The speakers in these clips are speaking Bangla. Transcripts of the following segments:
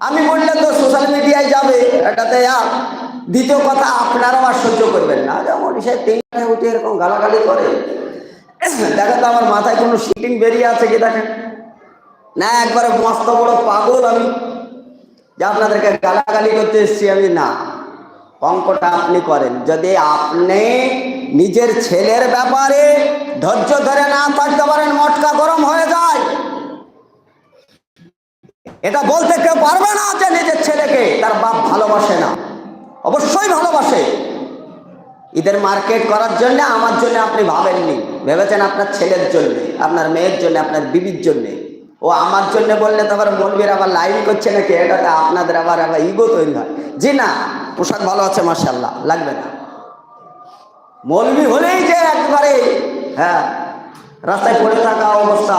আমি বললে তো সোশ্যাল মিডিয়ায় যাবে, এটাতে আর দ্বিতীয় কথা আপনারাও আর সহ্য করবেন না। যেমন সে তিনটায় উঠে এরকম গালাগালি করে। দেখেন তো আমার মাথায় কোনো শিটিং বেরিয়ে আছে কি দেখেন? না, একবারে মস্ত বড় পাগল আমি। যে আপনাদেরকে গালাগালি করতে এসেছি আমি, না। অঙ্কটা আপনি করেন। যদি আপনি নিজের ছেলের ব্যাপারে ধৈর্য ধরে না থাকতে পারেন, মটকা গরম হয়ে যায়। এটা বলতে কেউ পারবে না যে নিজের ছেলেকে তার বাপ ভালোবাসে না। অবশ্যই ভালোবাসে। ঈদের মার্কেট করার জন্য, আমার জন্য আপনি ভাবেননি। ভেবেছেন আপনার ছেলের জন্য, আপনার মেয়ের জন্য, আপনার বিবির জন্য। ও আমার জন্য বললে তো আবার মলবির আবার লাইন করছে নাকি? এটাতে আপনাদের আবার আবার ইগো তৈরি হয়। জি না, পোশাক ভালো আছে মার্শাল্লাহ লাগবে না। মলবি হলেই যে একবারে হ্যাঁ রাস্তায় পড়ে থাকা অবস্থা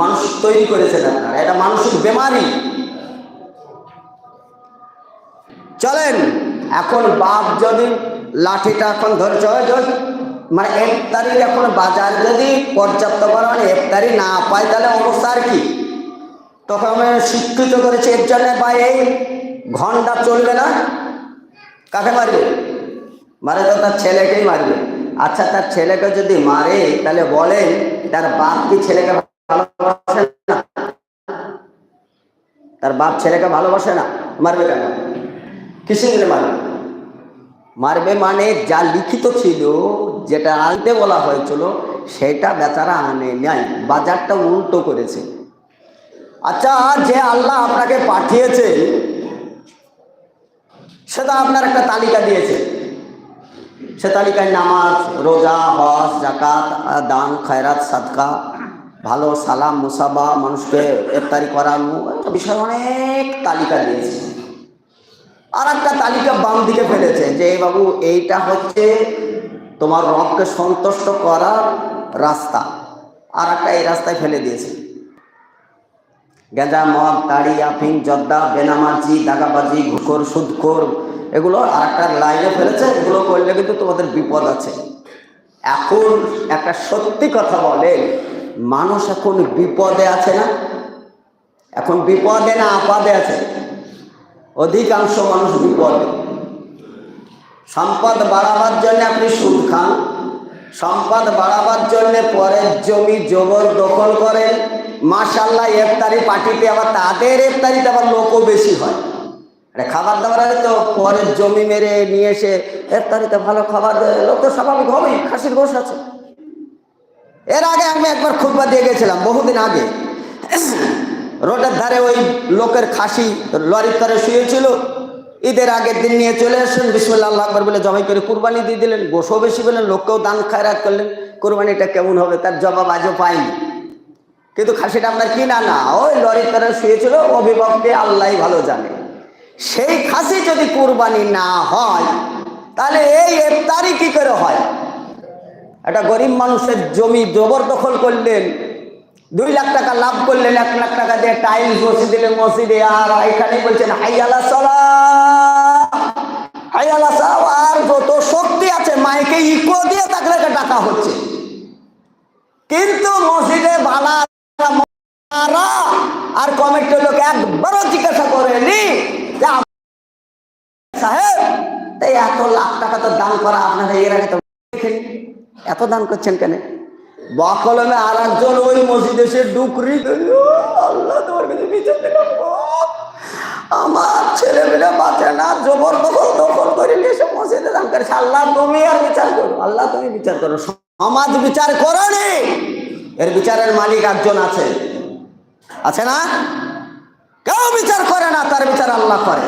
মানুষ তৈরি করেছেন আপনারা, এটা মানসিক বেমারি। চলেন, এখন বাপ যদি লাঠিটা এখন ধরছে ধর মানে ইফতারির এখন বাজার যদি পর্যাপ্ত পরিমাণে ইফতারি না পায়, তাহলে অবস্থা আর কি? তখন আমি শিক্ষিত করেছি, এর জন্য বা এই ঘণ্টা চলবে না। কাকে মারবে? মারে তো তার ছেলেকেই মারবে। আচ্ছা তার ছেলেকে যদি মারে, তাহলে বলেন, তার বাপ কি ছেলেকে ভালোবাসে না। তার বাপ ছেলেকে ভালোবাসে না। মারবে কেন? কিসে দিলে মারবে? মারবে মানে যা লিখিত ছিল, যেটা আনতে বলা হয়েছিল, সেটা বেচারা আনে নাই। বাজারটা উল্টো করেছে। আচ্ছা যে আল্লাহ আপনাকে পাঠিয়েছে সেটা আপনার একটা তালিকা দিয়েছে। সে তালিকায় নামাজ, রোজা, হজ জাকাত দান, খায়রাত, সাদকা ভালো, সালাম মুসাবা মানুষকে ইফতারি করানো একটা বিষয় অনেক তালিকা দিয়েছে। আর একটা তালিকা বাম দিকে ফেলেছে যে বাবু, এইটা হচ্ছে তোমার রবকে সন্তুষ্ট করার রাস্তা। আর একটা এই রাস্তায় ফেলে দিয়েছে। গেঁজা, মদ তাড়ি আফিং জর্দা, বেনামাজি, দাগাবাজি ঘুষখোর সুদখোর, এগুলো আর একটা লাইনে ফেলেছে, এগুলো করলে কিন্তু তোমাদের বিপদ আছে। এখন একটা সত্যি কথা বলে মানুষ এখন বিপদে আছে না? এখন বিপদে না আপাদে আছে? অধিকাংশ মানুষ বিপদে। সম্পদ বাড়াবার জন্য আপনি সুদ খান। সম্পদ বাড়াবার জন্য পরের জমি, জবর দখল করেন। মাশাল্লাহ ইফতারি পার্টিতে আবার তাদের ইফতারিতে আবার লোকও বেশি হয়। আরে খাবার দাবার তো পরের জমি মেরে নিয়ে এসে ইফতারিতে ভালো খাবার লোক তো স্বাভাবিক হবেই খাসির গোশ আছে। এর আগে আমি একবার খুববা দিয়ে গেছিলাম, বহুদিন আগে। রোডের ধারে ওই লোকের খাসি লরির তরে শুয়েছিল। ঈদের আগের দিন নিয়ে চলে আসলেন, বিসমুল্লাহ আল্লাহ আকবর বলে জবাই করে কুরবানি দিয়ে দিলেন গোসও বেশি বললেন লোককেও দান খায়রাত করলেন। কুরবানিটা কেমন হবে তার জবাব আজও পাইনি। কিন্তু খাসিটা আপনার কি না ওই লরির তরে শুয়েছিল, অভিভাবককে আল্লাহ ভালো জানে। সেই খাসি যদি কুরবানি না হয়, তাহলে এই ইফতারি কি করে হয়? একটা গরিব মানুষের জমি জবরদখল করলেন, দুই লাখ টাকা লাভ করলেন, এক লাখ টাকা দিয়ে টাইলস বসে দিলেন, মসজিদে, আর এখানে বলছেন, হাইয়ালা সলা, হাইয়ালা সাহ আর যত শক্তি আছে, মাইকে ইকো দিয়ে তাকে টাকা হচ্ছে। কিন্তু মসজিদে বালা আর কমিটির লোক একবারও জিজ্ঞাসা করেনি যে, সাহেব এত লাখ টাকা তো দান করা আপনারা এর আগে তো দেখেনি। এত দান করছেন কেন? বকলমে আর একজন ওই মসজিদে সে ডুকরি আল্লাহ তোমার কাছে বিচার দিলাম আমার ছেলে মেয়ে বাঁচে না, জবরদখল দখল করে নিয়ে এসে মসজিদে দান করেছে আল্লাহ তুমি আর বিচার করো, আল্লাহ তুমি বিচার করো। সমাজ বিচার করো এর বিচারের মালিক একজন আছে। আছে না? কেউ বিচার করে না, তার বিচার আল্লাহ করে।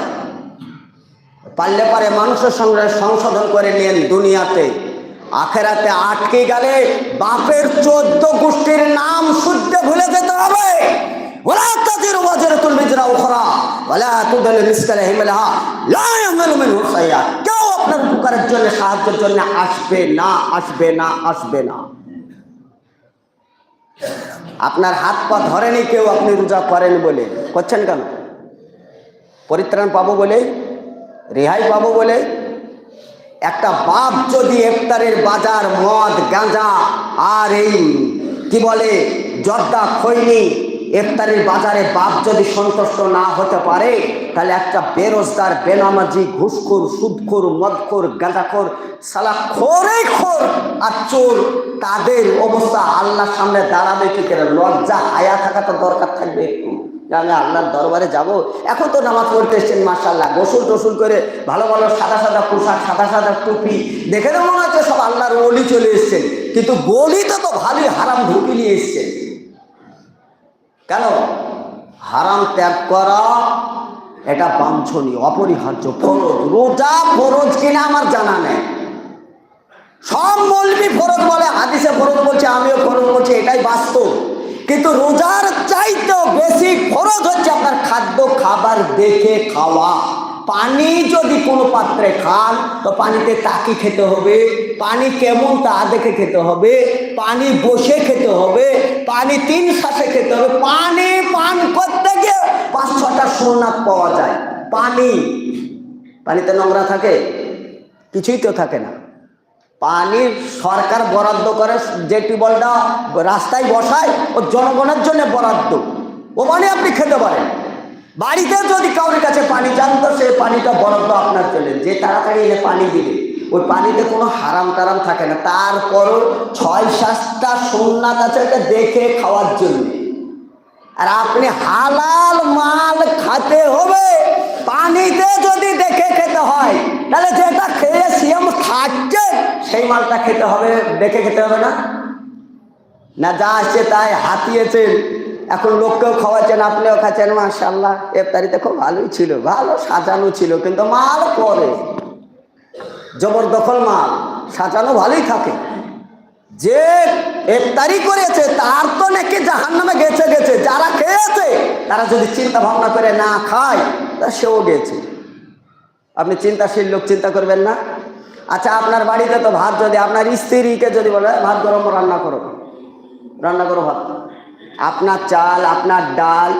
পারলে পারে মানুষের সঙ্গে সংশোধন করে নিয়েন দুনিয়াতে। আখেরাতে আটকে গেলে বাপের চোদ্দ গোষ্ঠীর নাম শুদ্ধ ভুলে যেতে হবে। কেউ আপনার জন্য, সাহায্যের জন্য আসবে না আসবে না আসবে না। আপনার হাত পা ধরেনি কেউ, আপনি রোজা করেন বলে। করছেন কেন? পরিত্রাণ পাবো বলে? রেহাই পাবো বলে? একটা বাপ যদি ইফতারের বাজার, মদ, গাঁজা আর এই, কি বলে, জর্দা, খৈনি ইফতারির বাজারে বাপ যদি সন্তুষ্ট না হতে পারে, তাহলে একটা বেরোজগার, বেনামাজি, ঘুষখোর, সুদখোর, মদখোর, গাঁজাখোর সালা খোরেই খোর আর চোর, তাদের অবস্থা আল্লাহর সামনে দাঁড়াবে কি করে? লজ্জা, হায়া থাকা তো দরকার থাকবে একটু। আমি আল্লাহর দরবারে যাব। এখন তো নামাজ পড়তে এসছেন মার্শাল্লাহ গোসল টোসুল করে ভালো ভালো সাদা সাদা পোশাক, সাদা সাদা টুপি। দেখে তো মনে হচ্ছে সব আল্লাহর অলি চলে এসছেন। কিন্তু গলিতে তো ভালোই হারাম ঢুকি নিয়ে এসছেন। কেন? হারাম ত্যাগ করা এটা বাঞ্ছনীয়, অপরিহার্য। ফরজ, রোজা ফরজ কিনা আমার জানা নেই। সব মলবি ফরজ বলে, হাদিসে ফরজ বলছে, আমিও ফরজ বলছি, এটাই বাস্তব। কিন্তু রোজার চাইতেও বেশি খরচ হচ্ছে আপনার খাদ্য, খাবার, দেখে, খাওয়া। পানি যদি কোনো পাত্রে খান, তো পানিতে তাকি খেতে হবে। পানি কেমন তা দেখে খেতে হবে। পানি বসে খেতে হবে। পানি তিন শ্বাসে খেতে হবে। পানি পান করতে গিয়ে পাঁচ, ছটা সোনা পাওয়া যায়। পানি, পানিতে নোংরা থাকে? কিছুই তো থাকে না। পানি সরকার বরাদ্দ করে যে টিউবওয়েলটা রাস্তায় বসায় ও জনগণের জন্য বরাদ্দ। ও পানি আপনি খেতে পারেন। বাড়িতে যদি কারোর কাছে পানি চান, তো সে পানিটা বরাদ্দ আপনার জন্য। যে তাড়াতাড়ি এনে পানি দিবে, ওই পানিতে কোনো হারাম টারাম থাকে না। তারপরও ছয়, সাতটা আছে এটা দেখে খাওয়ার জন্য। আর আপনি হালাল মাল সেই মালটা খেতে হবে দেখে খেতে হবে না? না, যা আসছে তাই হাতিয়েছেন। এখন লোককেও খাওয়াচ্ছেন, আপনিও খাচ্ছেন মাশাল্লাহ এফতারিতে খুব ভালোই ছিল, ভালো সাজানো ছিল, কিন্তু মাল পরে। জবরদখল মাল, সাজানো ভালোই থাকে। যে ইফতারি করেছে, তার তো নাকি জাহান নামে গেছে গেছে। যারা খেয়েছে, তারা যদি চিন্তা ভাবনা করে না খায়, তা সেও গেছে। আপনি চিন্তাশীল লোক, চিন্তা করবেন না। আচ্ছা আপনার বাড়িতে তো ভাত যদি, আপনার স্ত্রীকে যদি বলে, ভাত গরম রান্না করো রান্না করো ভাত। আপনার চাল, আপনার ডাল,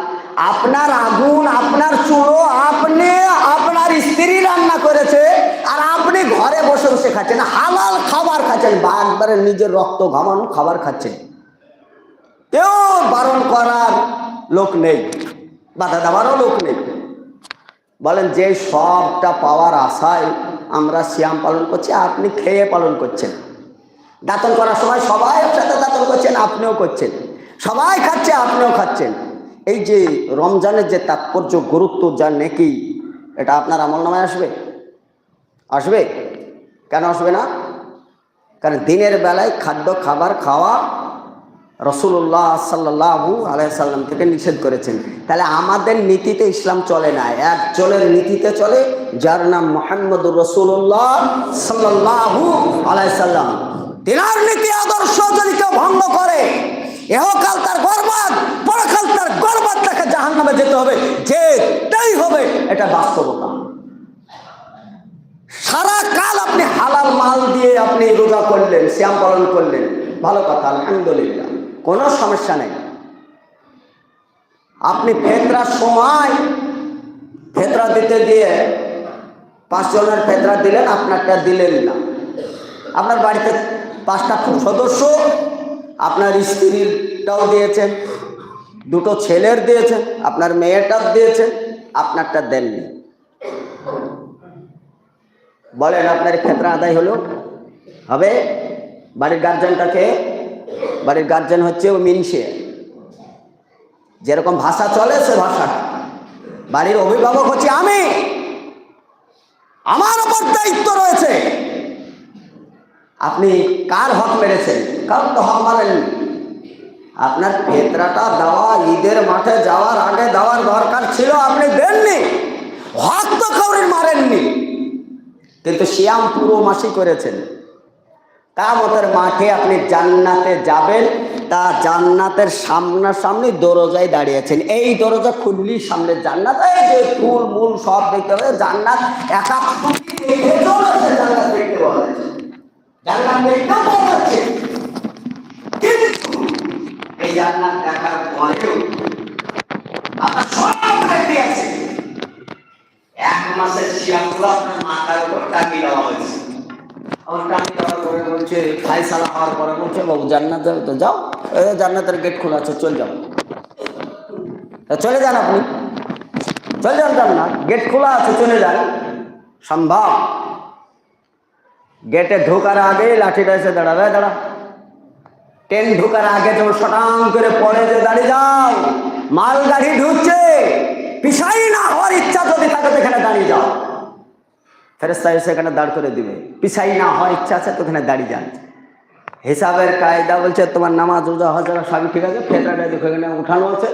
আপনার আগুন, আপনার চুলো, আপনি, আপনার স্ত্রী রান্না করেছে, আর আপনি ঘরে বসে বসে খাচ্ছেন, হালাল খাবার খাচ্ছেন, বা একবারে নিজের রক্ত ঘামানো খাবার খাচ্ছেন। কেউ বারণ করার লোক নেই, বাধা দেওয়ারও লোক নেই। বলেন, যে সবটা পাওয়ার আশায় আমরা শ্যাম পালন করছি, আপনি খেয়ে পালন করছেন। দাঁতন করার সময় সবাই একসাথে দাঁতন করছেন, আপনিও করছেন। সবাই খাচ্ছে, আপনিও খাচ্ছেন। এই যে রমজানের যে তাৎপর্য, গুরুত্ব, যা নেকি, এটা আপনার আমল নামায় আসবে? আসবে? কেন আসবে না? কারণ দিনের বেলায় খাদ্য, খাবার, খাওয়া রসুল্লাহ সাল্লাহু আলাইসাল্লাম থেকে নিষেধ করেছেন। তাহলে আমাদের নীতিতে ইসলাম চলে না একজনের নীতিতে চলে, যার নাম মোহাম্মদ রসুল্লাহ সাল্লাহু আলাইসাল্লাম তিনার নীতি আদর্শ যদি কেউ ভঙ্গ করে, এহকাল তার গর্বাদ পরকাল তার গর্বাদ তাকে জাহান নামে যেতে হবে যেটাই হবে, এটা বাস্তবতা। সারা কাল আপনি হালাল মাল দিয়ে আপনি রোজা করলেন শ্যাম পালন করলেন, ভালো কথা, আলহামদুলিল্লাহ। কোনো সমস্যা নেই। আপনি ফেতরার সময় ফেতরা দিতে গিয়ে পাঁচজনের ফেতরা দিলেন, আপনারটা দিলেন না। আপনার বাড়িতে পাঁচটা সদস্য, আপনার স্ত্রীরটাও দিয়েছেন দুটো ছেলের দিয়েছেন আপনার মেয়েটার দিয়েছেন আপনারটা দেননি। বলেন, আপনার ক্ষেত্রে আদায় হলো? হবে? বাড়ির গার্জেনটাকে বাড়ির গার্জেন হচ্ছে ও মিনসে। যেরকম ভাষা চলে, সে ভাষাটা। বাড়ির অভিভাবক হচ্ছে আমি। আমার ওপর দায়িত্ব রয়েছে। আপনি কার হক মেরেছেন? কারণ তো হক মারেননি আপনার ফেতরাটা দেওয়া, ঈদের মাঠে যাওয়ার আগে দেওয়ার দরকার ছিল, আপনি দেননি। হক তো কাউরির মারেননি। কিন্তু শিয়াম পুরো মাসি করেছেন। কামতের মাঠে আপনি জান্নাতে যাবেন, তা জান্নাতের সামনাসামনি দরজায় দাঁড়িয়েছেন। এই দরজা খুললি সামনে জান্নাত। এই যে ফুল, মূল সব দেখতে হবে, জান্নাত একা এক মাসের শিয়াগুলো আপনার মাথার উপর টাকিয়ে দেওয়া হয়েছে আমার টাকি দেওয়ার পরে জান্নাত যাও জান্নাতের গেট খোলা আছে, চল যাও। চলে যান আপনি। চলে যান না? গেট খোলা আছে, চলে যান। সম্ভব। গেটে ঢোকার আগে লাঠিটা এসে দাঁড়াবে, দাঁড়া। ট্রেন ঢোকার আগে তো শটাং করে পড়ে যে দাঁড়িয়ে যাও। মাল গাড়ি ঢুকছে। পিছাই না হওয়ার ইচ্ছা যদি থাকে তো এখানে দাঁড়িয়ে যাও। ফেরেস্তা এসে এখানে দাঁড় করে দিবে। পিছাই না হওয়ার ইচ্ছা আছে তো ওখানে দাঁড়িয়ে যান। হিসাবের কায়দা বলছে, তোমার নামাজ, রোজা হাজার সবই ঠিক আছে ফেটাটা দেখো এখানে উঠানো আছে।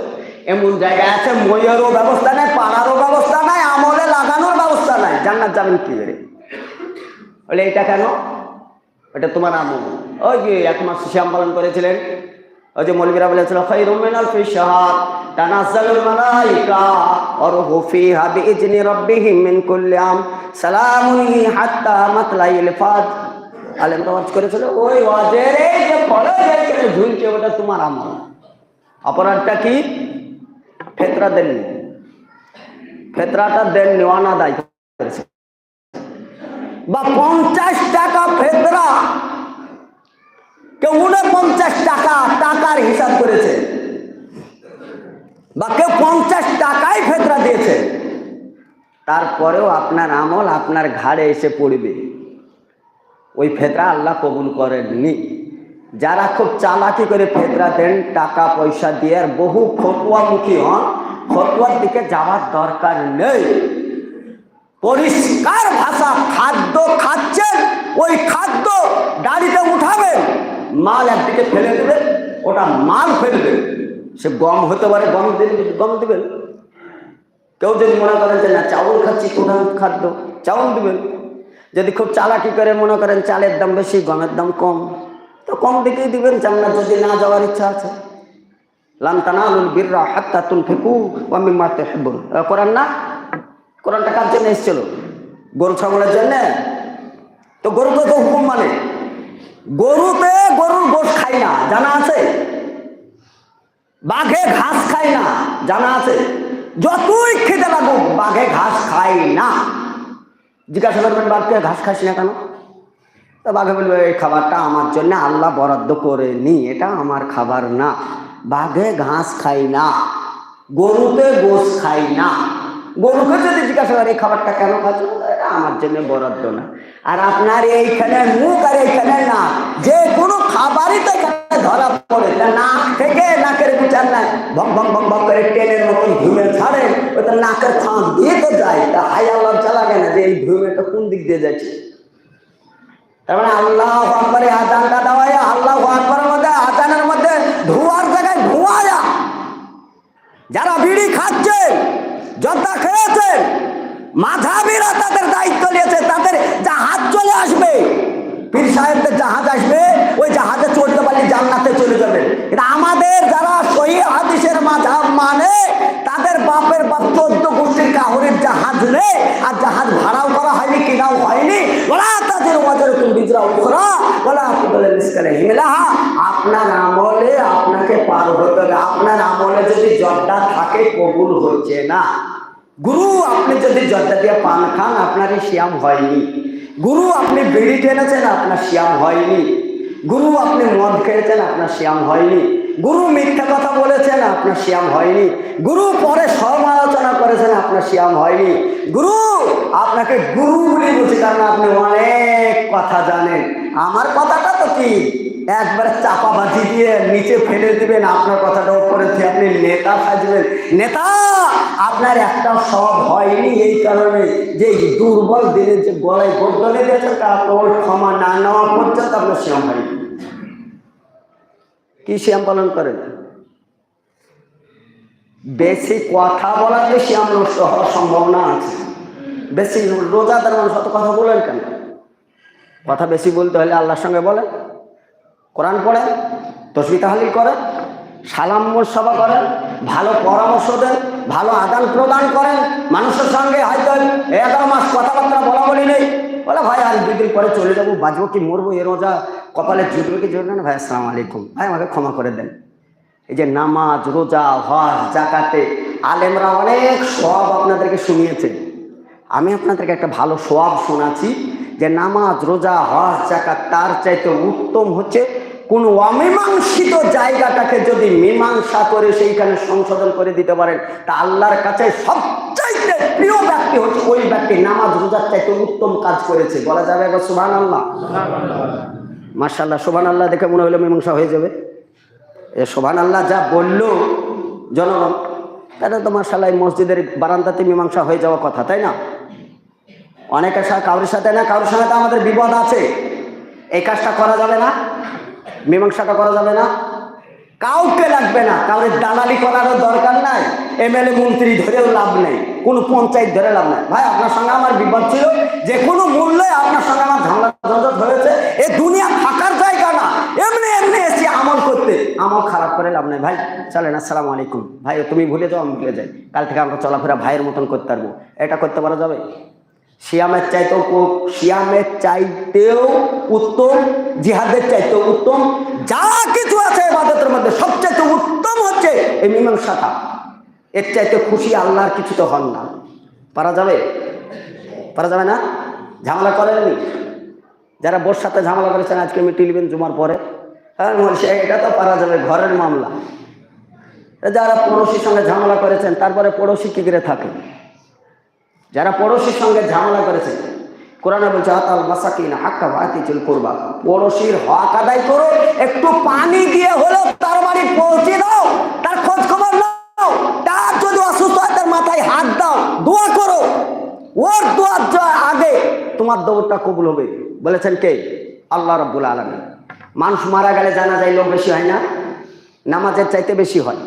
এমন জায়গা আছে মইয়েরও ব্যবস্থা নাই, পাড়ারও ব্যবস্থা নাই, আমলে লাগানোর ব্যবস্থা নাই। জান্নাত যাবেন কি করে? বলে, এটা কেন? এটা তোমার আমল। ওই যে এক মাস শ্যাম পালন করেছিলেন। যে মৌলবীরা বলেছিল অপরাধটা কি? ফেতরা দেননি। ফেতরাটা দেননি, অনাদায় বা পঞ্চাশ টাকা ফেতরা, কেউ উনপঞ্চাশ টাকা টাকার হিসাব করেছে বা কেউ পঞ্চাশ টাকাই ফেতরা দিয়েছে, তারপরেও আপনার আমল আপনার ঘাড়ে এসে পড়বে। ওই ফেতরা আল্লাহ কবুল করেননি। যারা খুব চালাকি করে ফেতরা দেন, টাকা পয়সা দিয়ে, আর বহু ফতুয়ামুখী হন, ফতুয়ার দিকে যাওয়ার দরকার নেই। পরিষ্কার ভাষা, খাদ্য খাচ্ছেন, ওই খাদ্য গাড়িতে উঠাবেন, মাল একদিকে ফেলে দেবেন, ওটা মাল ফেলবেন সে গম হতে পারে, গম গম দিবেন। কেউ যদি মনে করেন যে না, চাউল খাচ্ছি, প্রধান খাদ্য, চাউল দিবেন। যদি খুব চালাকি করে মনে করেন চালের দাম বেশি, গমের দাম কম, তো কম দিকেই দিবেন জান্নাত যদি না যাওয়ার ইচ্ছা আছে। লান তানালুল বিররা হাত্তা তুনফিকু ওয়া মিম্মা তুহিব্বুন। কোরআন না? কোরআনটা কার জন্য এসেছিল? গরু ছাগলের জন্য? তো গরুকে তো হুকুম মানে। গরুতে গরুর গোশ খাই না, জানা আছে? বাঘে ঘাস খায় না, জানা আছে? যতই খেতে লাগুক, বাঘে ঘাস খায় না। জিজ্ঞাসা করবেন, বাঘকে ঘাস খাস না কেন? তো বাঘে বলবে, এই খাবারটা আমার জন্য আল্লাহ বরাদ্দ করে নি, এটা আমার খাবার না। বাঘে ঘাস খাই না, গরুতে গোস খাই না। গরুকে যদি জিজ্ঞাসা করে, এই খাবারটা কেন খাচ্ছ? এটা আমার জন্য বরাদ্দ না। আর আপনার এইখানে মুখ আর এইখানে না, যে কোনো খাবারই তো এখানে ধরা পড়ে নাক থেকে নাকের বিচার নাই ভং ভং ভং ভং করে ট্রেনের মতন ঘুমে ছাড়ে, ওই তো নাকের ফাঁক দিয়ে তো যায়, তা হাই আল্লাহ চালাবে না যে এই ঘুমেটা কোন দিক দিয়ে যাচ্ছে। তার মানে আল্লাহ আকবরে আজানটা দেওয়া আল্লাহ আকবরের মধ্যে, আজানের মধ্যে ধোঁয়ার জায়গায় ধোঁয়া যারা বিড়ি খাচ্ছেন, জর্দা খেয়েছেন মাথাবিরা তাদের পীর সাহেবদের জাহাজ আসবে, ওই জাহাজে চলতে পারলে জান্নাতে চলে যাবে। কিন্তু আমাদের যারা সহি হাদিসের মাঝাব মানে তাদের বাপের বাপ চোদ্দ গোষ্ঠীর কাহরের জাহাজ নেই আর জাহাজ ভাড়াও করা হয়নি, কেনাও হয়নি। বলা তাদের কোন বিজরা উখরা বলা আপনার আমলে আপনাকে পার হতে হবে। আপনার আমলে যদি জর্দা থাকে, কবুল হচ্ছে না। গুরু, আপনি যদি জর্দা দিয়ে পান খান আপনার এই শ্যাম হয়নি। গুরু, আপনি বিড়ি টেনেছেন, আপনার শ্যাম হয়নি। গুরু, আপনি মদ খেয়েছেন, আপনার শ্যাম হয়নি। গুরু মিথ্যা কথা বলেছেন, আপনার শ্যাম হয়নি। গুরু পরে সমালোচনা করেছেন, আপনার শ্যাম হয়নি। গুরু, আপনাকে গুরু বলে বলছি কারণ আপনি অনেক কথা জানেন। আমার কথাটা তো কি? একবারে চাপাবাজি দিয়ে নিচে ফেলে দিবেন, আপনার কথাটা থেকে আপনি নেতা সাজবেন। নেতা, আপনার একটা সব হয়নি এই কারণে যে দুর্বল দিনের যে গলায় গর্দনে দিয়েছেন তা আপনার ক্ষমা না নেওয়া পর্যন্ত আপনার শ্যাম হয়নি। কি শ্যাম পালন করেন? বেশি কথা বলাতে শ্যাম নষ্ট হওয়ার সম্ভাবনা আছে। বেশি রোজাদার মানুষ অত কথা বলেন কেন? কথা বেশি বলতে হলে আল্লাহর সঙ্গে বলেন। কোরআন পড়েন তসবি তাহালিল করেন সালাম সভা করেন ভালো পরামর্শ দেন, ভালো আদান প্রদান করেন, মানুষের সঙ্গে হয়তো এগারো মাস কথাবার্তা বলা বলি নেই। বলে, ভাই আর দুই দিন পরে চলে যাব বাঁচবো কি, মরবো এ রোজা, কপালে জুটবে কি জুটবে না? ভাই, আসসালামু আলাইকুম। ভাই, আমাকে ক্ষমা করে দেন। এই যে নামাজ, রোজা, হজ জাকাতে আলেমরা অনেক সব আপনাদেরকে শুনিয়েছে। আমি আপনাদেরকে একটা ভালো সোয়াব শোনাচ্ছি। যে নামাজ রোজা হজ জাকাত তার চাইতে উত্তম হচ্ছে কোন অমীমাংসিত জায়গাটাকে যদি মীমাংসা করে সেইখানে সংশোধন করে দিতে পারেন তা আল্লাহর কাছে সবচাইতে প্রিয় ব্যক্তি হচ্ছে ওই ব্যক্তি নামাজ রোজার চাইতে উত্তম কাজ করেছে। বলা যাবে এবার সুবাহ আল্লাহ মার্শাল্লাহ সোভান আল্লাহ দেখে মনে হলো মীমাংসা হয়ে যাবে। এ সোভান আল্লাহ যা বলল জনগণ তাহলে তো মার্শাল্লাহ মসজিদের বারান্দাতে মীমাংসা হয়ে যাওয়া কথা তাই না? অনেকের সাথে কারোর সাথে না, কারোর সাথে আমাদের বিপদ আছে। এই কাজটা করা যাবে না, মীমাংসাটা করা যাবে না। কাউকে লাগবে না কাউকে দালালি করারও দরকার নাই এমএলএ মন্ত্রী ধরেও লাভ নেই, কোনো পঞ্চায়েত ধরে লাভ নাই। ভাই, আপনার সঙ্গে আমার বিপদ ছিল, যে কোনো মূল্যে আপনার সঙ্গে আমার ঝামেলা, ঝঞ্ঝট হয়েছে, এ দুনিয়া থাকার জায়গা না। এমনি এমনি এসে আমল করতে, আমল খারাপ করে লাভ নাই। ভাই, চলেন, আসসালামু আলাইকুম। ভাই, তুমি ভুলে যাও, আমি ভুলে যাই। কাল থেকে আমরা চলাফেরা ভাইয়ের মতন করতে পারব। এটা করতে পারা যাবে? শিয়ামের চাইতেও শিয়ামের চাইতেও উত্তম, জিহাদের চাইতেও উত্তম, যা কিছু আছে এবাদতের মধ্যে সবচাইতে উত্তম হচ্ছে এই মীমাংসাটা এর চাইতে খুশি আল্লাহর কিছু তো হন না। পারা যাবে? পারা যাবে না? ঝামেলা করেননি যারা বোর সাথে ঝামেলা করেছেন, আজকে মিটি নেবেন জুমার পরে। হ্যাঁ এটা তো পারা যাবে, ঘরের মামলা। যারা পড়োশির সঙ্গে ঝামেলা করেছেন, তারপরে পড়োশি কি করে থাকে? যারা পড়োশির সঙ্গে ঝামেলা করেছে, কোরআনে বলছে, আতাল মাসাকিন হাক্কা ভাতি চুল করবা। পড়োশির হক আদায় করো, একটু পানি দিয়ে হলো তার বাড়ি পৌঁছে দাও, তার খোঁজ খবর নাও, তার যদি অসুস্থ হয় তার মাথায় হাত দাও, দোয়া করো। ওর দোয়ার আগে, তোমার দৌড়টা কবুল হবে। বলেছেন কে? আল্লাহ রব্বুল আলমী মানুষ মারা গেলে জানা যায় লোক বেশি হয় না? নামাজের চাইতে বেশি হয়।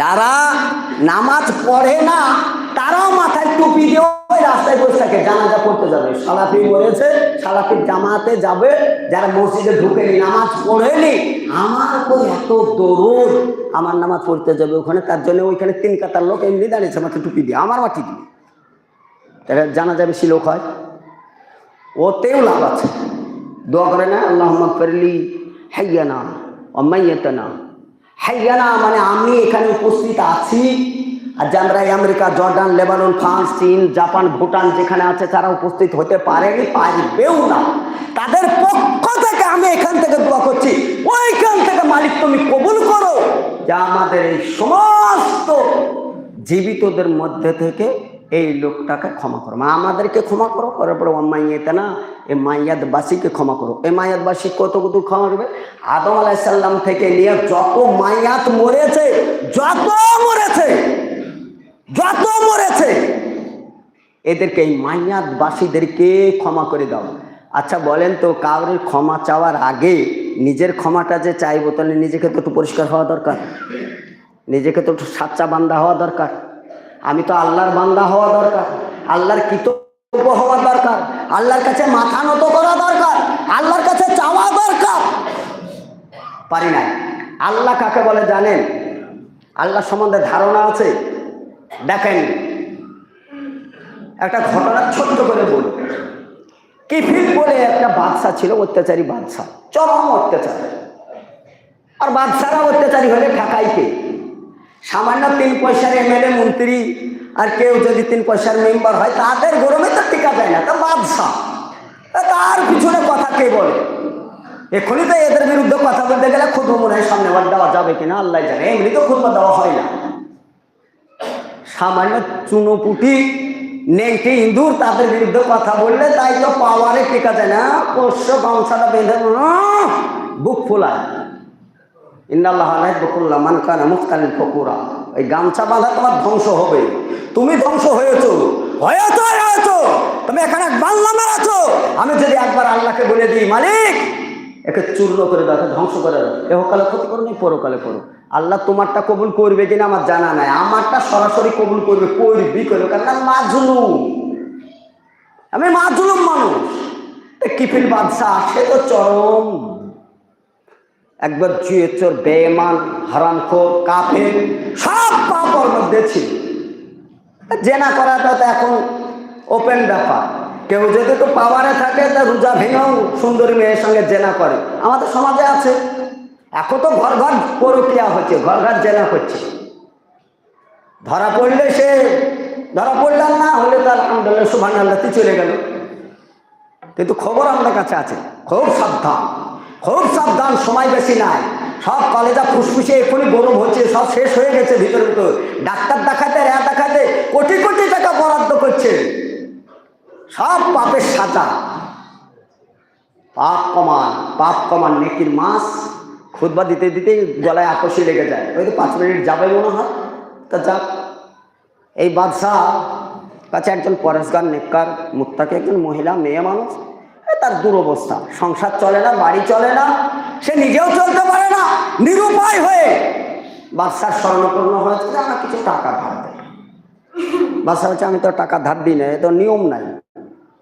যারা নামাজ পড়ে না, তারাও মাথায় টুপি দিয়ে ওই রাস্তায় বসে থাকে, জানাজা পড়তে যাবে। সালাফি মরেছে সালাফির জামাতে যাবে, যারা মসজিদে ঢুকেনি নামাজ পড়েনি আমার উপর এত দরুদ, আমার নামাজ পড়তে যাবে ওখানে, তার জন্য ওইখানে তিন কাতার লোক এমনি দাঁড়িয়েছে মাথায় টুপি দিয়ে, আমার মাটি দিয়ে। তাহলে জানা যাবে বেশি লোক হয়? ওতেও লাভ আছে। দোয়া করে না আল্লাহ ফেরলি হাইয়ানা অম্মাইয়াতানা হাইয়ানা মানে আমি এখানে উপস্থিত আছি। আর যারা আমেরিকা, জর্ডান, লেবানন, ফ্রান্স, চীন, জাপান, ভুটান যেখানে আছে, তারা উপস্থিত হতে পারেনি, পারবেও না। তাদের পক্ষ থেকে আমি এখান থেকে দোয়া করছি, ওইখান থেকে মালিক তুমি কবুল করো, যা আমাদের এই সমস্ত জীবিতদের মধ্যে থেকে এই লোকটাকে ক্ষমা করো। মা আমাদেরকে ক্ষমা করো, করার পরে মাইয়াতে না, এ মাইয়াদবাসীকে ক্ষমা করো। এ মাইয়াদবাসী কত কত ক্ষমা করবে? আদম আলাইসাল্লাম থেকে নিয়ে যত মাইয়াত মরেছে, যত মরেছে যত মরেছে, এদেরকে এই মাইয়াদবাসীদেরকে ক্ষমা করে দাও। আচ্ছা বলেন তো কাউরের ক্ষমা চাওয়ার আগে নিজের ক্ষমাটা যে চাইব, তাহলে নিজেকে তো একটু পরিষ্কার হওয়া দরকার। নিজেকে তো একটু সাচ্চা বান্ধা হওয়া দরকার। আমি তো আল্লাহর বান্দা হওয়া দরকার, আল্লাহর কৃতজ্ঞ হওয়া দরকার, আল্লাহর কাছে মাথা নত করা দরকার, আল্লাহর কাছে চাওয়া দরকার। পারি নাই। আল্লাহ কাকে বলে জানেন? আল্লাহ সম্বন্ধে ধারণা আছে? দেখেন। একটা ঘটনা ছোট্ট করে বলি। কিফিল বলে একটা বাদশা ছিল, অত্যাচারী বাদশা চরম অত্যাচার। আর বাদশারা অত্যাচারী হলে ঢাকাই কে? সামান্য তিন পয়সার এমএলএ মন্ত্রী আর কেউ যদি তিন পয়সার মেম্বার হয়, তাদের গরমে তো টিকা যায় না, তা বাদশাহ। তার পিছনে কথা কে বলে? এখনই তো এদের বিরুদ্ধে কথা বলতে গেলে খুব মনে হয় সামনে বার দেওয়া যাবে কিনা, আল্লাহ জানে, এমনি তো খুব দেওয়া হয় না। সামান্য চুনোপুটি নেংটি ইঁদুর তাদের বিরুদ্ধে কথা বললে তাই তো পাওয়ারে টিকা যায় না, পোষ্য গামছাটা বেঁধে বুক ফোলায়। ওই গামছা বাঁধা তোমার ধ্বংস তুমি ধ্বংস হয়েছো। এখানে আমি যদি একবার আল্লাহকে বলে দিই, মালিক, একে চূর্ণ করে দাও ধ্বংস করে দাও। এহকালে ক্ষতি করো নাই, পরকালে করো আল্লাহ তোমারটা কবুল করবে কিনা আমার জানা নাই। আমারটা সরাসরি কবুল করবে করবি করবে কারণ আমি আমি মাজলুম মানুষ। এ কিফিল বাদশাহ, সে তো চরম। একবার জুয়ে চোর বেমান হারামখোর, কাফের, সব পাপর মধ্যে ছিল। জেনা করাটা তো এখন ওপেন ব্যাপার। কেউ যদি তো পাওয়ারে থাকে, তা রোজা ভেঙেও সুন্দরী মেয়ের সঙ্গে জেনা করে। আমাদের সমাজে আছে। এখন তো ঘর ঘর পরকিয়া হচ্ছে, ঘর ঘর জেনা করছে ধরা পড়লে সে, ধরা পড়লাম না হলে তো আলহামদুলিল্লাহ সুভান আল্লাহ চলে গেল। কিন্তু খবর আমাদের কাছে আছে, খুব সাবধান। খুব সাবধান, সময় বেশি নাই। সব কলেজা ফুসফুসে এক্ষুনি গরম হচ্ছে, সব শেষ হয়ে গেছে ভিতরে ভিতর। ডাক্তার দেখাতে র্যা দেখাতে কোটি কোটি টাকা বরাদ্দ করছে। সব পাপের সাজা। পাপ কমান পাপ কমান নেকির মাস খুদবা দিতে দিতেই গলায় আকর্ষি লেগে যায়। ওই তো পাঁচ মিনিট যাবে মনে হয়। তা যাক। এই বাদশাহ কাছে একজন পরেশগার নেককার মুক্তাকে একজন মহিলা, মেয়ে মানুষ। তার দুরবস্থা। সংসার চলে না, বাড়ি চলে না, সে নিজেও চলতে পারে না, নিরুপায় হয়ে বাদশার স্বর্ণপূর্ণ হয়েছে যে আমার কিছু টাকা ধার দেয় বাদশাহ হচ্ছে আমি তো টাকা ধার দিই না, এ তো নিয়ম নাই।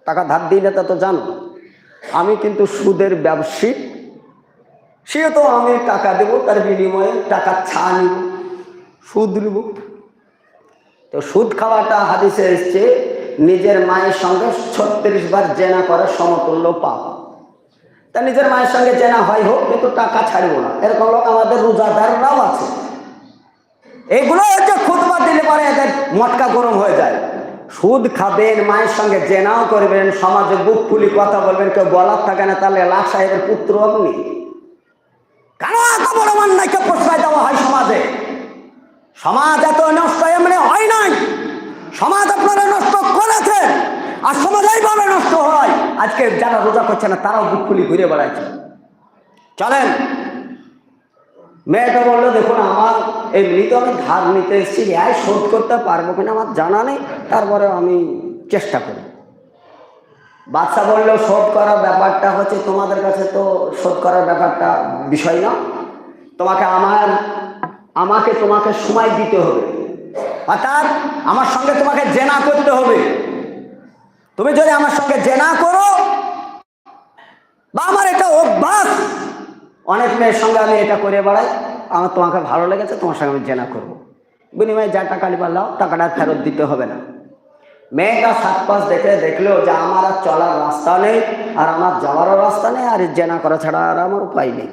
টাকা ধার দিই না তা তো জানো। আমি কিন্তু সুদের ব্যবসায়িক সে তো আমি টাকা দেবো, তার বিনিময়ে টাকা ছা নিব, সুদ নিব। তো সুদ খাওয়াটা হাদিসে এসছে নিজের মায়ের সঙ্গে ছত্রিশ বার জেনা করার সমতুল্য পাপ। তা নিজের মায়ের সঙ্গে জেনা হয় হোক, কিন্তু টাকা ছাড়বো না। এরকম লোক আমাদের রোজাদাররাও আছে। এগুলো হচ্ছে খুদবা দিলে পরে এদের মটকা গরম হয়ে যায়। সুদ খাবেন, মায়ের সঙ্গে জেনাও করবেন, সমাজে বুক ফুলি কথা বলবেন, কেউ বলার থাকে না, তাহলে লাখ সাহেবের পুত্র অগ্নি কেন এত বড় অন্যায়কে প্রশ্রয় দেওয়া হয় সমাজে? সমাজ এত নষ্ট, এমনি হয় নাই। সমাজ আপনারা নষ্ট করেছেন আর সমাজ এইভাবে নষ্ট হয়। আজকে যারা রোজা করছে না, তারাও বুক ফুলি ঘুরে বেড়াচ্ছে। চলেন। মেয়েটা বলল, দেখুন, আমার এমনি তো আমি ধার নিতে এসেছি রেয়ায় শোধ করতে পারব কিনা আমার জানা নেই। তারপরে আমি চেষ্টা করি। বাচ্চা বলল, শোধ করার ব্যাপারটা হচ্ছে, তোমাদের কাছে তো শোধ করার ব্যাপারটা বিষয় না। তোমাকে আমার, আমাকে তোমাকে সময় দিতে হবে। অর্থাৎ আমার সঙ্গে তোমাকে জেনা করতে হবে। তুমি যদি আমার সঙ্গে জেনা করো, বা আমার এটা অভ্যাস, অনেক মেয়ের সঙ্গে আমি এটা করে বেড়াই, আমার তোমাকে ভালো লেগেছে, তোমার সঙ্গে আমি জেনা করব। বিনিময়ে যা টাকা নিবার লাও টাকাটা ফেরত দিতে হবে না। মেয়েটা সাত পাঁচ দেখে দেখলেও যে আমার আর চলার রাস্তা নেই, আর আমার যাওয়ারও রাস্তা নেই, আর জেনা করা ছাড়া আর আমার উপায় নেই।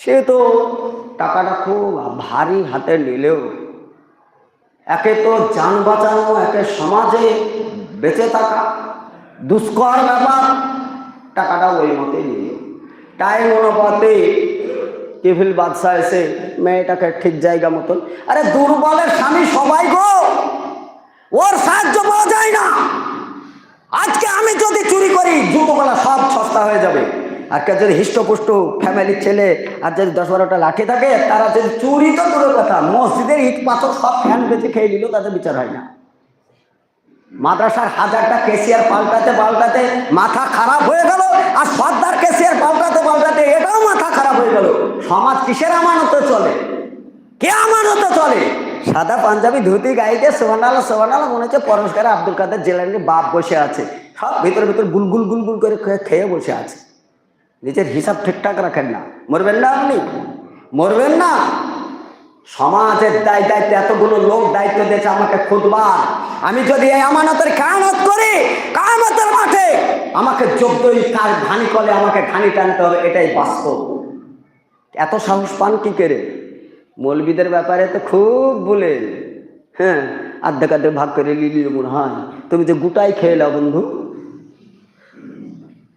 সে তো টাকাটা খুব ভারী হাতে নিলেও একে তো যান বাঁচানো, একে সমাজে বেঁচে থাকা দুষ্কর ব্যাপার টাকাটা ওই মতে নিল টাইম অনুপাতে কেভিল বাদশাহ এসে মেয়েটাকে ঠিক জায়গা মতন, আরে দুর্বলের স্বামী সবাই গো, ওর সাহায্য পাওয়া যায় না। আজকে আমি যদি চুরি করি জুতোবেলা সব সস্তা হয়ে যাবে। আর কেউ যদি হিষ্টপুষ্ট ফ্যামিলির ছেলে আর যদি দশ বারোটা লাঠি থাকে, তারা যদি চুরি তো দূরের কথা, মসজিদের ইট, পাথর, সব ফ্যান বেঁচে খেয়ে নিল তাদের বিচার হয় না। মাদ্রাসার হাজারটা কেসিয়ার পাল্টাতে পাল্টাতে মাথা খারাপ হয়ে গেল, আর সর্দার কেসিয়ার পাল্টাতে পাল্টাতে এটাও মাথা খারাপ হয়ে গেল। সমাজ কিসের আমানতে চলে? কে আমানতে চলে? সাদা পাঞ্জাবি ধুতি গাইতে সোহানালা সোহানালা মনে হচ্ছে পরস্কারে আব্দুল কাদের জেলানির বাপ বসে আছে। সব ভিতরে ভিতরে গুলগুল গুলগুল করে খেয়ে বসে আছে। নিজের হিসাব ঠিকঠাক রাখেন না। মরবেন না আপনি? মরবেন না? সমাজের দায় দায়িত্ব এতগুলো লোক দায়িত্ব দিয়েছে আমাকে খুদবার। আমি যদি এই আমানতের কায়ামত করি, কায়ামতের মাঠে আমাকে যোগ্যই কার ঘানি কলে আমাকে ঘানি টানতে হবে, এটাই বাস্তব। এত সাহস পান কি করে? মৌলবিদের ব্যাপারে তো খুব বলেন হ্যাঁ আর্ধেক আর্ধেক ভাগ করে লিলি মনে হয়। তুমি যে গুটাই খেয়ে বন্ধু।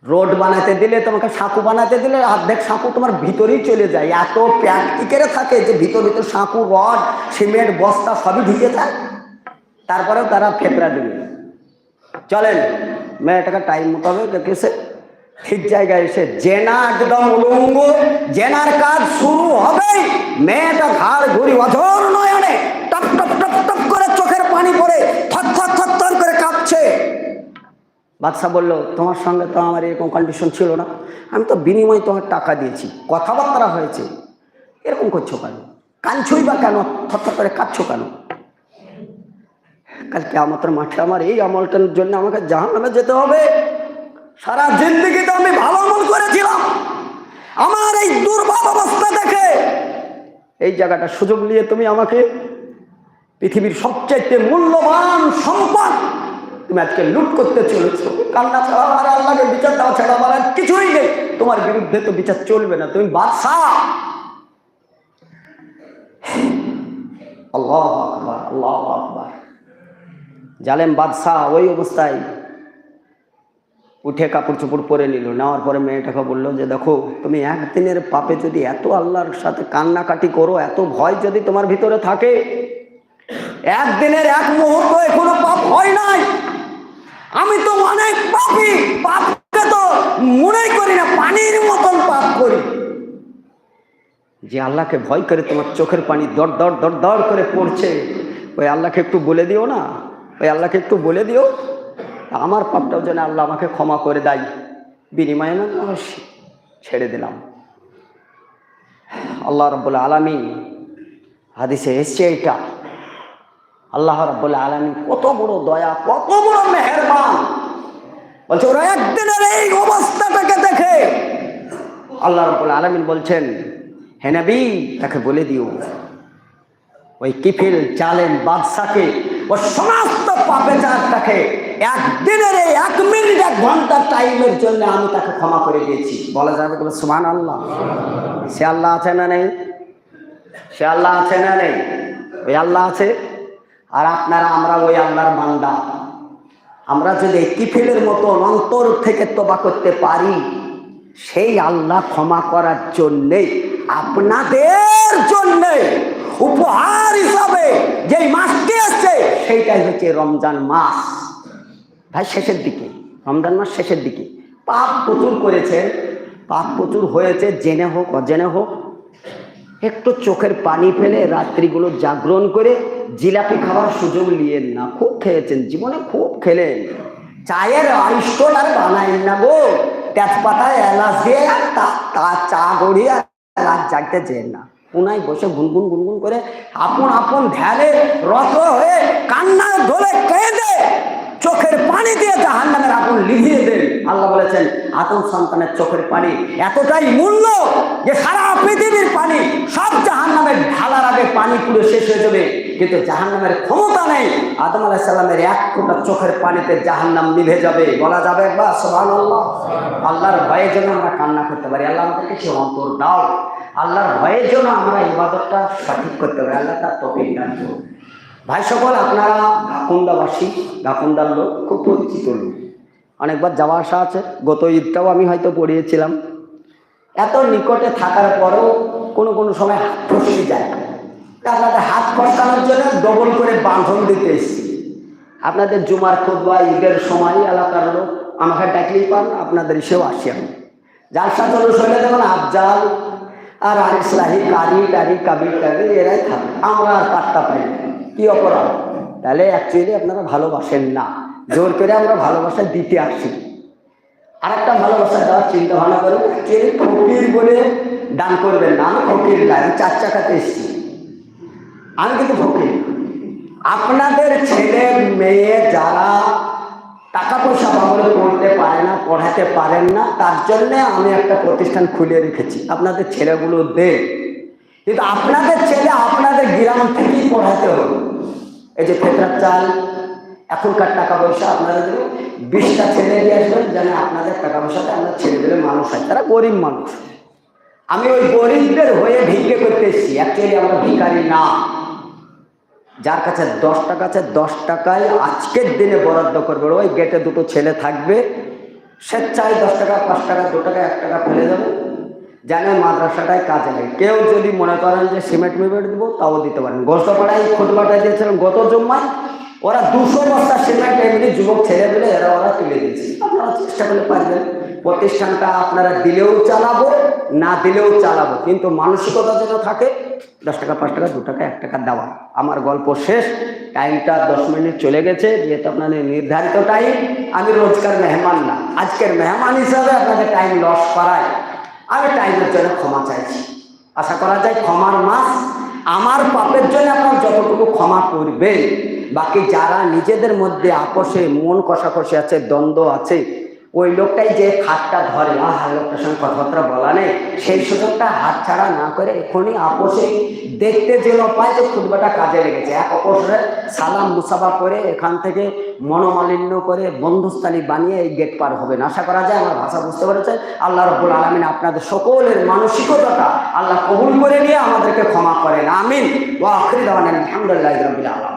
রোড বানাতে দিলে, তোমাকে সাঁকু বানাতে দিলে, অর্ধেক সাঁকু তোমার ভিতরেই চলে যায়। এত প্র্যাকটিকেরে থাকে যে ভিতর ভিতর সাঁকু, রড, সিমেন্ট, বস্তা সবই ঢুকে যায়। তারপরেও তারা ফেতরা দেবে। চলেন, মেয়েটাকে টাইম মোতাবেক দেখেছে? ঠিক জায়গায় এসে জেনা একদম উলঙ্গ, জেনার কাজ শুরু হবে মেয়েটা ঘাড় ঘুরি অধর নয়নে, টপ টপ টপ টপ করে চোখের পানি পড়ে থর থর থর করে কাঁপছে। বাদশাহ বলল, তোমার সঙ্গে তো আমার এরকম কন্ডিশন ছিল না। আমি তো বিনিময়ে তোমার টাকা দিয়েছি। কথাবার্তা হয়েছে। এরকম করছ কেন? কাঁদছই বা কেন? থরথর করে কাঁদছো কেন? কালকে আমাদের মাঠে আমার এই আমলটার জন্য আমাকে জাহান নামে যেতে হবে। সারা জিন্দগিতে আমি ভালো আমল করেছিলাম। আমার এই দুর্বল অবস্থা দেখে এই জায়গাটা সুযোগ নিয়ে তুমি আমাকে পৃথিবীর সবচাইতে মূল্যবান সম্পদ তুমি আজকে লুট করতে চলেছ। কান্না ছাড়া আর আল্লাহকে বিচার দেওয়া ছাড়া আমার আর কিছুই নেই। তোমার বিরুদ্ধে তো বিচার চলবে না, তুমি বাদশাহ। আল্লাহ আকবার আল্লাহ আকবার। জালেম বাদশাহ ওই অবস্থায় উঠে কাপড় চোপড় পরে নিল। নেওয়ার পরে মেয়েটাকে বলল যে, দেখো, তুমি একদিনের পাপে যদি এত আল্লাহর সাথে কান্নাকাটি করো, এত ভয় যদি তোমার ভিতরে থাকে, একদিনের এক মুহূর্ত এখনও পাপ হয় নাই। আমি তো অনেক পাপি। পাপকে তো মনে করি না, পানির মতন পাপ করি। যে আল্লাহকে ভয় করে তোমার চোখের পানি দর দর দর দর করে পড়ছে, ওই আল্লাহকে একটু বলে দিও না? ওই আল্লাহকে একটু বলে দিও। আমার পাপটাও যেন আল্লাহ আমাকে ক্ষমা করে দেয়। বিনিময়ে না ছেড়ে দিলাম। আল্লাহ রব্বুল আলমী হাদিসে এসছে এইটা। আল্লাহ রব্বুল আলমী কত বড় দয়া, কত বড় মেহেরবান। বলছে, ওরা একদিনের এই অবস্থাটাকে দেখে। আল্লাহ রব্বুল আলমিন বলছেন, হে নবী, তাকে বলে দিও। ওই কিফিল চালেন বাদশাকে, ও সমস্ত পাপেচারটাকে একদিনের এই এক মিনিট, এক ঘণ্টা টাইমের জন্য আমি তাকে ক্ষমা করে দিয়েছি। বলা যাবে বলে সুমান আল্লাহ সে আল্লাহ আছে না নেই? সে আল্লাহ আছে না নেই? ওই আল্লাহ আছে? আর আপনারা, আমরা ওই আল্লাহর বান্দা। আমরা যদি এই কিফিলের মতন অন্তর থেকে তোবা করতে পারি, সেই আল্লাহ ক্ষমা করার জন্যে আপনাদের জন্যে উপহার হিসাবে যেই মাসটি আসছে, সেইটাই হচ্ছে রমজান মাস। ভাই, শেষের দিকে, রমজান মাস শেষের দিকে। পাপ প্রচুর করেছেন পাপ প্রচুর হয়েছে, জেনে হোক, অজেনে হোক। একটু চোখের পানি ফেলে রাত্রিগুলো জাগরণ করে জিলাপি খাওয়ার সুযোগ নিয়েন না। খুব খেয়েছেন, জীবনে খুব খেলেন। চায়ের আইস্টোল আর বানাইন না গো। তেজপাতায় এলাচ দিয়ে তা চা গড়িয়ে রাত জাগতে চেন না। কোনায় বসে গুনগুন গুনগুন করে আপন আপন ধ্যানে রত হয়ে কান্না ধরে কেঁদে চোখের পানি দিয়ে জাহান নামের আগুন লিভিয়ে দেন। আল্লাহ বলেছেন আতম সন্তানের চোখের পানি এতটাই মূল্য যে সারা পৃথিবীর পানি, সব জাহান নামের ঢালার আগে পানি পুরো শেষ হয়ে যাবে। কিন্তু জাহান নামের ক্ষমতা নেই। আদম আলাহ সাল্লামের এক ফোঁটা চোখের পানিতে জাহান নাম নিভে যাবে। বলা যাবে একবার সোহান আল্লাহ আল্লাহর ভয়ের জন্য আমরা কান্না করতে পারি। আল্লাহ আমাদেরকে সে অন্তর দাও। আল্লাহর ভয়ের জন্য আমরা ইবাদতটা সঠিক করতে পারি। আল্লাহ তার তফিক দান। ভাই সকল, আপনারা গাকুন্দাবাসী গাকুন্দার লোক, খুব পরিচিত লোক। অনেকবার যাওয়া আসা আছে। গত ঈদটাও আমি হয়তো পড়িয়েছিলাম। এত নিকটে থাকার পরেও কোনো কোনো সময় হাত ফসকে যায়। আপনাদের হাত ফসকানোর জন্য ডবল করে বাঁধন দিতে এসেছি। আপনাদের জুমার খুদ্া ঈদের সময় এলাকার লোক আমাকে ডাকলেই পান, আপনাদের এসেও আসি আমি। জালসা চলো শৈলে যেমন আফজাল আর আরিসলাহি কারি, টারি, কাবির, টাবির, এরাই থাকে। আমরা আর পাত্তা পাই না। কি অপরাধ? তাহলে অ্যাকচুয়ালি আপনারা ভালোবাসেন না। জোর করে আমরা ভালোবাসা দিতে আসি। আর একটা ভালোবাসা দেওয়ার চিন্তা ভাবনা করবেন অ্যাকচুয়ালি ফকির বলে দান করবেন না। আমি ফকির না, আমি চার চাকাতে এসেছি। আমি কিন্তু ফকির। আপনাদের ছেলে, মেয়ে যারা টাকা পয়সা বাবলে পড়তে পারে না, পড়াতে পারেন না, তার জন্য আমি একটা প্রতিষ্ঠান খুলে রেখেছি। আপনাদের ছেলেগুলো দে কিন্তু আপনাদের ছেলে আপনাদের গ্রাম থেকেই পড়াতে হবে। এই যে ফেতরার চাল, এখনকার টাকা পয়সা আপনাদের দেবে বিশটা ছেলে দিয়ে আসবেন যেন আপনাদের টাকা পয়সাতে আমরা ছেলেদের মানুষ হয়। তারা গরিব মানুষ। আমি ওই গরিবদের হয়ে ভিক্ষে করতে এসেছি। অ্যাকচুয়ালি আমরা ভিখারি না। যার কাছে দশ টাকা আছে, দশ টাকায় আজকের দিনে বরাদ্দ করবে। ওই গেটে দুটো ছেলে থাকবে, স্বেচ্ছায় দশ টাকা, পাঁচ টাকা, দু টাকা, এক টাকা ফেলে দেবে। যেন মাদ্রাসাটায় কাজে লাগে। কেউ যদি মনে করেন যে সিমেন্ট মিমেন্ট দেবো, তাও দিতে পারেন। গোস্তপাড়ায় খুদবাটায় দিয়েছিলেন গত জম্মায়, ওরা দুশো বস্তা সিমেন্ট এমনি যুবক ছেড়ে দিলে এরা ওরা তুলে দিয়েছে। আপনারা চেষ্টা করলে পারবেন। প্রতিষ্ঠানটা আপনারা দিলেও চালাবো, না দিলেও চালাবো। কিন্তু মানসিকতা যেন থাকে, দশ টাকা, পাঁচ টাকা, দু টাকা, এক টাকা দেওয়া। আমার গল্প শেষ। টাইমটা দশ মিনিট চলে গেছে, যেহেতু আপনাদের নির্ধারিত টাইম, আমি রোজকার মেহমান না। আজকের মেহমান হিসাবে আপনাদের টাইম লস করায়। আমি টাইমের জন্য ক্ষমা চাইছি। আশা করা যায় ক্ষমার মাস আমার পাপের জন্য আপনার যতটুকু ক্ষমা করবে বাকি যারা নিজেদের মধ্যে আপোষে, মন কষাকষি আছে, দ্বন্দ্ব আছে ওই লোকটাই যে খাতটা ধরে, আহ, লোকটার সঙ্গে কথাবার্তা বলা নেই, সেই সুযোগটা হাত ছাড়া না করে এখনই আপোষে দেখতে যেন পায় যে খুদবাটা কাজে লেগেছে। এক অপসরে সালাম মুসাফা করে এখান থেকে মনোমালিন্য করে বন্ধুস্থানী বানিয়ে এই গেট পার হবে। না আশা করা যায় আমার ভাষা বুঝতে পেরেছে? আল্লাহ রব্বুল আলমিন আপনাদের সকলের মানসিকতাটা আল্লাহ কবুল করে নিয়ে আমাদেরকে ক্ষমা করেন। আমিন। ও আখির দাওয়ানা আলহামদুলিল্লাহি রাব্বিল আলামিন।